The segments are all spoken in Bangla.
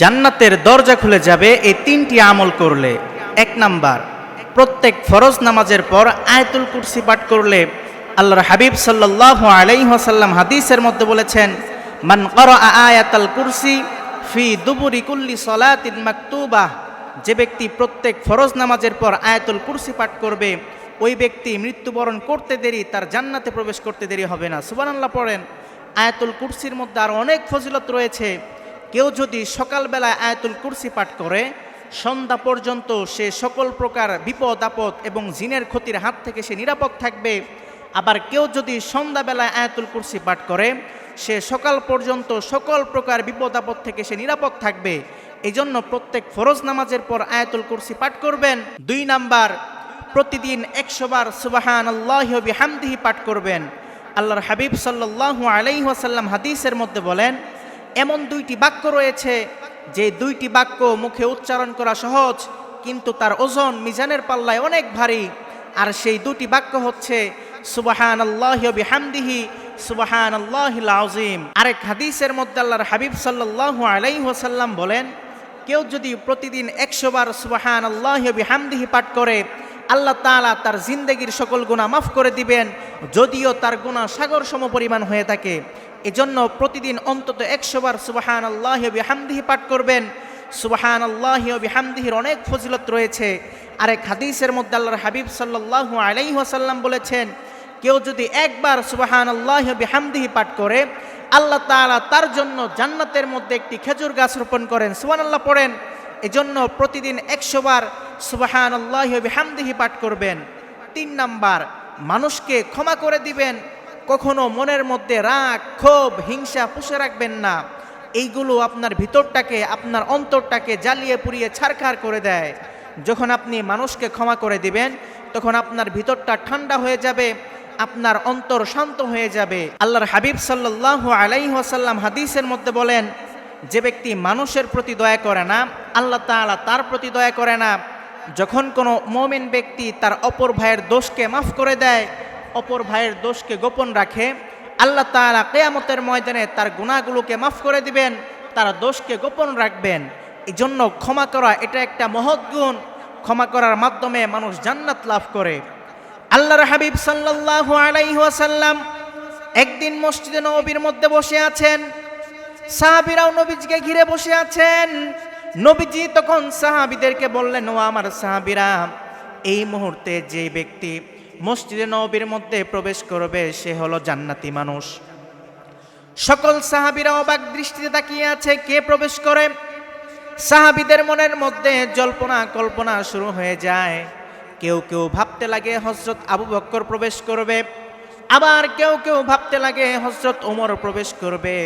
জান্নাতের দরজা খুলে যাবে এই তিনটি আমল করলে। এক নাম্বার, প্রত্যেক ফরজ নামাজের পর আয়াতুল কুরসি পাঠ করলে আল্লাহর হাবিব সাল্লাহ আলাইহাসাল্লাম হাদিসের মধ্যে বলেছেন, মান কর আয়াতাল কুরসি ফি দুবুরি কুল্লি সলাতিন মাকতুবাহ যে ব্যক্তি প্রত্যেক ফরজ নামাজের পর আয়াতুল কুরসি পাঠ করবে, ওই ব্যক্তি মৃত্যুবরণ করতে দেরি, তার জান্নাতে প্রবেশ করতে দেরি হবে না। সুবহানাল্লাহ পড়েন, আয়াতুল কুরসির মধ্যে আরও অনেক ফজিলত রয়েছে। কেউ যদি সকালবেলায় আয়াতুল কুরসি পাঠ করে, সন্ধ্যা পর্যন্ত সে সকল প্রকার বিপদ, আপদ এবং জিনের ক্ষতির হাত থেকে সে নিরাপদ থাকবে। আবার কেউ যদি সন্ধ্যাবেলায় আয়াতুল কুরসি পাঠ করে, সে সকাল পর্যন্ত সকল প্রকার বিপদ, আপদ থেকে সে নিরাপদ থাকবে। এই জন্য প্রত্যেক ফরজ নামাজের পর আয়াতুল কুরসি পাঠ করবেন। দুই নাম্বার, প্রতিদিন একশো বার সুবাহান আল্লাহ বিহামদিহি পাঠ করবেন। আল্লাহর হাবিব সাল্লাহ আলাইহাসাল্লাম হাদিসের মধ্যে বলেন এমন দুইটি বাক্য রয়েছে যে দুইটি বাক্য মুখে উচ্চারণ করা সহজ, কিন্তু তার ওজন মিজানের পাল্লায় অনেক ভারী। আর সেই দুটি বাক্য হচ্ছে সুবাহান আল্লাহ বিহামদিহি সুবাহান আল্লাহ আজিম আরেক হাদিসের মধ্যে আল্লাহর হাবিব সাল্লাহ আলাইহাসাল্লাম বলেন, কেউ যদি প্রতিদিন একশো বার সুবাহান আল্লাহ বিহামদিহি পাঠ করে, আল্লাহ তাআলা তার জিন্দগির সকল গুণা মাফ করে দিবেন, যদিও তার গুণা সাগর সম পরিমাণ হয়ে থাকে। এজন্য প্রতিদিন অন্তত একশো বার সুবাহান আল্লাহ বিহামদিহি পাঠ করবেন। সুবাহান আল্লাহ বিহামদিহির অনেক ফজিলত রয়েছে। আরেক হাদিসের মধ্যে আল্লাহর হাবিব সাল্লাহ আলাইহাসাল্লাম বলেছেন, কেউ যদি একবার সুবাহান আল্লাহ বিহামদিহি পাঠ করে, আল্লাহ তালা তার জন্য জান্নাতের মধ্যে একটি খেজুর গাছ রোপণ করেন। সুবান আল্লাহ পড়েন, এজন্য প্রতিদিন একশো বার সুবাহান আল্লাহ বিহামদিহি পাঠ করবেন। তিন নাম্বার, মানুষকে ক্ষমা করে দিবেন কখনো মনের মধ্যে রাগ, ক্ষোভ, হিংসা পুষে রাখবেন না। এইগুলো আপনার ভিতরটাকে, আপনার অন্তরটাকে জ্বালিয়ে পুড়িয়ে ছারখার করে দেয়। যখন আপনি মানুষকে ক্ষমা করে দিবেন, তখন আপনার ভিতরটা ঠান্ডা হয়ে যাবে, আপনার অন্তর শান্ত হয়ে যাবে। আল্লাহর হাবিব সাল্লাহ আলাইহাসাল্লাম হাদিসের মধ্যে বলেন, যে ব্যক্তি মানুষের প্রতি দয়া করে না, আল্লাহ তাআলা তার প্রতি দয়া করে না। যখন কোনো মমিন ব্যক্তি তার অপর ভাইয়ের দোষকে মাফ করে দেয় অপর ভাইয়ের দোষকে গোপন রাখে, আল্লাহ তাআলা কেয়ামতের ময়দানে তার গুণাগুলোকে মাফ করে দিবেন, তার দোষকে গোপন রাখবেন। এই জন্য ক্ষমা করা এটা একটা মহৎ গুণ। ক্ষমা করার মাধ্যমে মানুষ জান্নাত লাভ করে। আল্লাহর হাবিব সাল্লাল্লাহু আলাইহি ওয়াসাল্লাম একদিন মসজিদে নবীর মধ্যে বসে আছেন। সাহাবিরাও নবীজিকে ঘিরে বসে আছেন। নবীজি তখন সাহাবিদেরকে বললেন, ও আমার সাহাবিরা, এই মুহূর্তে যে ব্যক্তি মসজিদে নবীর মধ্যে প্রবেশ করবে, সে হলো জান্নাতি মানুষ। সকল সাহাবিরা অবাক দৃষ্টিতে তাকিয়ে আছে, কে প্রবেশ করে? সাহাবিদের মনের মধ্যে জল্পনা, কল্পনা শুরু হয়ে যায়। কেউ কেউ ভাবতে লাগে হজরত আবু বক্কর প্রবেশ করবে, আবার কেউ কেউ ভাবতে লাগে হজরত ওমর প্রবেশ করবে।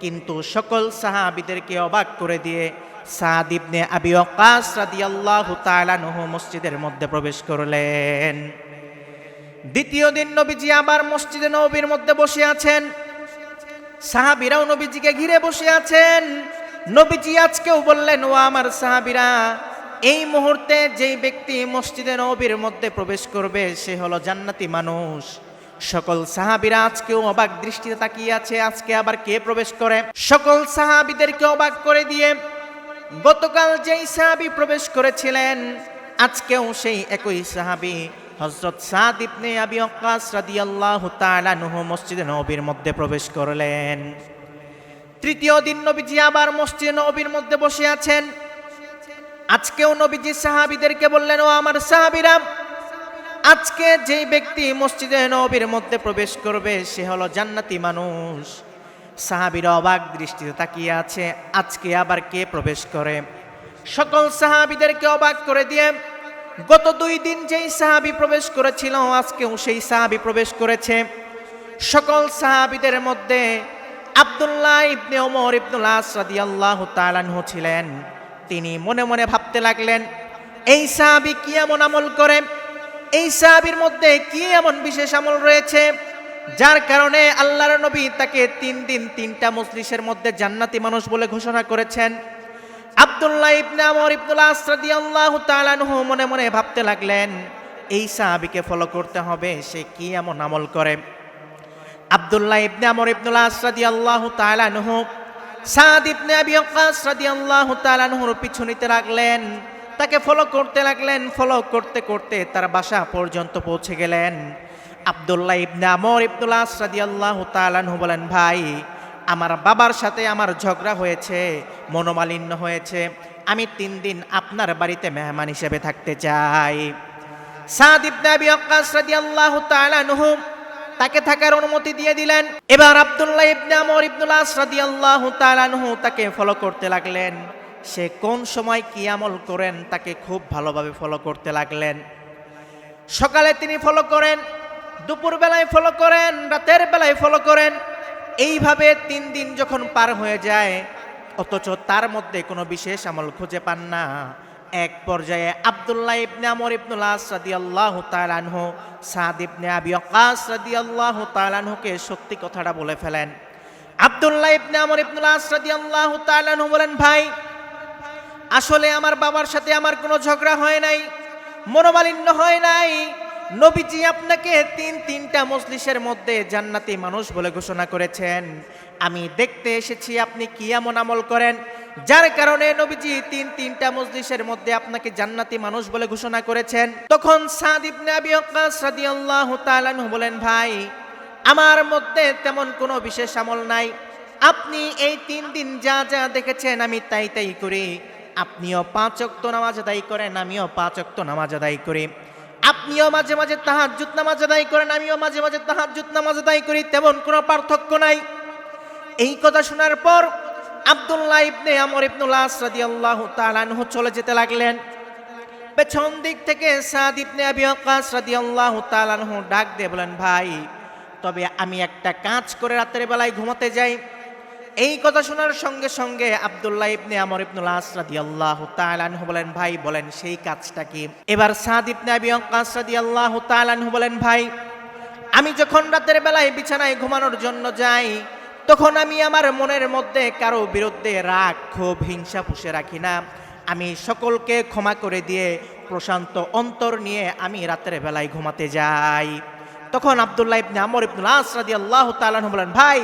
কিন্তু সকল সাহাবিদেরকে অবাক করে দিয়ে সাদ ইবনে আবি ওয়াক্কাস রাদিয়াল্লাহু তাআলা নহু মসজিদের মধ্যে প্রবেশ করলেন। দ্বিতীয় দিন নবীজি আবার মসজিদে নবীর মধ্যে বসে আছেন। সাহাবিরাও নবীজিকে ঘিরে বসে আছেন। নবীজি আজকেও বললেন, ও আমার সাহাবিরা, এই মুহূর্তে যেই ব্যক্তি মসজিদে নবীর মধ্যে প্রবেশ করবে, সে হলো জান্নাতি মানুষ। সকল সাহাবিরা আজকেও অবাক দৃষ্টিতে তাকিয়ে আছে, আজকে আবার কে প্রবেশ করে? সকল সাহাবিদেরকে অবাক করে দিয়ে, গতকাল যেই সাহাবি প্রবেশ করেছিলেন, আজকেও সেই একই সাহাবি। হজরত সাদ ইবনে আবি ওয়াক্কাস রাদিয়াল্লাহু তাআলা নুহু মসজিদে নবীর মধ্যে প্রবেশ করলেন। তৃতীয় দিন নবীজি আবার মসজিদে নবীর মধ্যে বসে আছেন। আজকেও নবীজি সাহাবিদেরকে বললেন, ও আমার সাহাবিরা, আজকে যেই ব্যক্তি মসজিদে নবীর মধ্যে প্রবেশ করবে, সে হলো জান্নাতি মানুষ। সাহাবিরা অবাক দৃষ্টিতে তাকিয়ে আছে, আজকে আবার কে প্রবেশ করে? সকল সাহাবিদেরকে অবাক করে দিয়ে গত দুই দিন যেই সাহাবি প্রবেশ করেছিল, আজকেও সেই সাহাবি প্রবেশ করেছে। সকল সাহাবিদের মধ্যে আব্দুল্লাহ ইবনে ওমর ইবনুল আস রাদিয়াল্লাহু তাআলাহু ছিলেন। তিনি মনে মনে ভাবতে লাগলেন, এই সাহাবি কি এমন আমল করে? এই সাহাবির মধ্যে কি এমন বিশেষ আমল রয়েছে? যার কারণে আল্লাহর নবী তাকে তিন দিন তিনটা মজলিসের মধ্যে জান্নাতি মানুষ বলে ঘোষণা করেছেন। আব্দুল্লাহ ইবনে আমর ইবনুল্লাহ রাদিয়াল্লাহু তাআলা আনহু মনে মনে ভাবতে লাগলেন, এই সাহাবিকে ফলো করতে হবে, সে কি এমন আমল করে? আব্দুল্লাহ ইবনে আমর ইবনুল্লাহ রাদিয়াল্লাহু তাআলা আনহু সাদ ইবনে আবি ওয়াক্কাস রাদিয়াল্লাহু তাআলা আনহুর পিছু নিতে লাগলেন, তাকে ফলো করতে লাগলেন ফলো করতে করতে তার বাসা পর্যন্ত পৌঁছে গেলেন। আব্দুল্লাহ ইবনে আমর ইবনুল আস রাদিয়াল্লাহু তাআলা আনহু বলেন, ভাই আমার বাবার সাথে আমার ঝগড়া হয়েছে, মনোমালিন্য হয়েছে। আমি তিন দিন আপনার বাড়িতে মেহমান হিসেবে থাকতে চাই। সাদ তাকে থাকার অনুমতি দিয়ে দিলেন। এবার আব্দুল্লাহ ইবনে আমর ইবনুল আস রাদিয়াল্লাহু তাআলা আনহু তাকে ফলো করতে লাগলেন। সে কোন সময় কি আমল করেন তাকে খুব ভালোভাবে ফলো করতে লাগলেন। সকালে তিনি ফলো করেন দুপুর বেলায় ফলো করেন, রাতের বেলায় ফলো করেন। এইভাবে তিন দিন যখন পার হয়ে যায়, অথচ তার মধ্যে কোনো বিশেষ আমল খুঁজে পান না। এক পর্যায়ে আব্দুল্লাহ ইবনে আমর ইবনুল আস রাদিয়াল্লাহু তাআলা আনহু, সাদ ইবনে আবি ওয়াক্কাস রাদিয়াল্লাহু তাআলা আনহুকে সত্যি কথাটা বলে ফেলেন। আব্দুল্লাহ ইবনে আমর ইবনুল আস রাদিয়াল্লাহু তাআলা আনহু বলেন, ভাই, আসলে আমার বাবার সাথে আমার কোনো ঝগড়া হয় নাই, মনোমালিন্য হয় নাই। নবীজি আপনাকে তিন তিনটা মজলিসের মধ্যে জান্নাতি মানুষ বলে ঘোষণা করেছেন। আমি দেখতে এসেছি, আপনি কি এমন আমল করেন? যার কারণে নবীজি তিন তিনটা মজলিসের মধ্যে আপনাকে জান্নাতি মানুষ বলে ঘোষণা করেছেন। তখন সাদ ইবনে আবি বলেন, ভাই, আমার মধ্যে তেমন কোনো বিশেষ আমল নাই। আপনি এই তিন দিন যা যা দেখেছেন, আমি তাই তাই করি। আপনিও পাঁচ অক্ত নামাজ আদায় করেন, আমিও পাঁচ অক্ত নামাজ আদায় করি। আপনিও মাঝে মাঝে তাহাজ্জুদ নামাজ আদায় করেন, আমিও মাঝে মাঝে তাহাজ্জুদ নামাজ আদায় করি, তেমন কোনো পার্থক্য নাই। এই কথা শোনার পর আব্দুল্লাহ ইবনে আমর ইবনুল আস রাদিয়াল্লাহু তাআলা আনহু চলে যেতে লাগলেন। পেছন দিক থেকে সাদ ইবনে আবি ওয়াক্কাস রাদিয়াল্লাহু তাআলা আনহু ডাক দিয়ে বলেন, ভাই, তবে আমি একটা কাজ করে রাতের বেলায় ঘুমাতে যাই। এই কথা শোনার সঙ্গে সঙ্গে আব্দুল্লাহ ইবনে আমর ইবনুল আস রাদিয়াল্লাহু তাআলা আনহু বলেন, ভাই, বলেন সেই কাজটা কি? এবার সাদ ইবনে আবি ওয়াক্কাস রাদিয়াল্লাহু তাআলা আনহু বলেন, ভাই, আমি যখন রাতের বেলায় বিছানায় ঘুমানোর জন্য যাই, তখন আমি আমার মনের মধ্যে কারও বিরুদ্ধে রাগ, ক্ষোভ, হিংসা পুষে রাখি না। আমি সকলকে ক্ষমা করে দিয়ে প্রশান্ত অন্তর নিয়ে আমি রাতের বেলায় ঘুমাতে যাই। তখন আব্দুল্লাহ ইবনে আমর ইবনুল আস রাদিয়াল্লাহু তাআলা আনহু বলেন, ভাই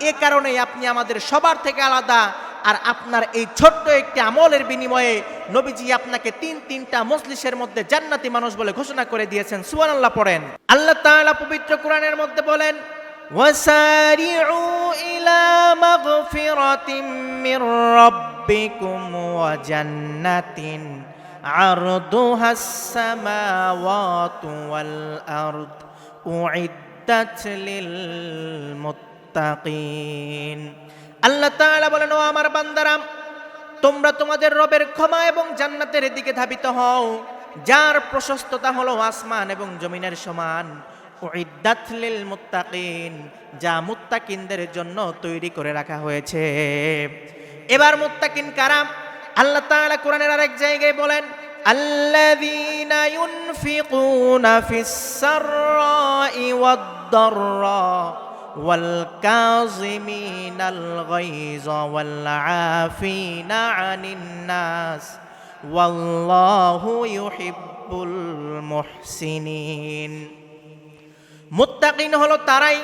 এ কারণেই আপনি আমাদের সবার থেকে আলাদা আর আপনার এই ছোট্ট একটি আমলের বিনিময়ে নবীজি আপনাকে তিন তিনটা মজলিসের মধ্যে জান্নাতি মানুষ বলে ঘোষণা করে দিয়েছেন সুবহানাল্লাহ পড়েন আল্লাহ তাআলা পবিত্র কোরআনের মধ্যে বলেন وسارعوا إلى مغفرة من ربكم وجنة عرضها السماوات والأرض أعدت للمتقين আল্লাহ তাআলা বলেন ও আমার বান্দারাম তোমরা তোমাদের রবের ক্ষমা এবং জান্নাতের দিকে ধাবিত হও যার প্রশস্ততা হলো আসমান এবং জমিনের সমান উইদ্দাত লিল মুত্তাকিন যা মুত্তাকিনদের জন্য তৈরি করে রাখা হয়েছে এবার মুত্তাকিন কারা আল্লাহ তাআলা কোরআনের আরেক জায়গায় বলেন الذين ينفقون في السراء والضراء والكاظمين الغيظ والعافين عن الناس والله يحب المحسنين মুত্তাকিন হলো তারাই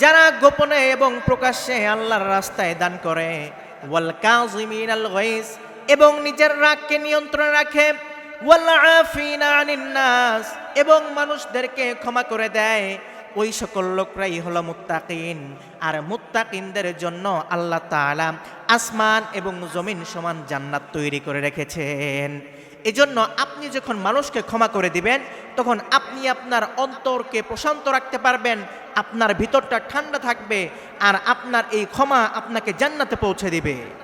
যারা গোপনে এবং প্রকাশ্যে আল্লাহর রাস্তায় দান করে ওয়াল কাযিমিন আল গাইজ এবং নিজের রাগকে নিয়ন্ত্রণে রাখে ওয়াল আফিনা আনিন নাস এবং মানুষদেরকে ক্ষমা করে দেয় ওই সকল লোকরাই হলো মুত্তাকিন। আর মুত্তাকিনদের জন্য আল্লাহ তাআলা আসমান এবং জমিন সমান জান্নাত তৈরি করে রেখেছেন। এজন্য আপনি যখন মানুষকে ক্ষমা করে দিবেন, তখন আপনি আপনার অন্তরকে প্রশান্ত রাখতে পারবেন, আপনার ভিতরটা ঠান্ডা থাকবে, আর আপনার এই ক্ষমা আপনাকে জান্নাতে পৌঁছে দিবে।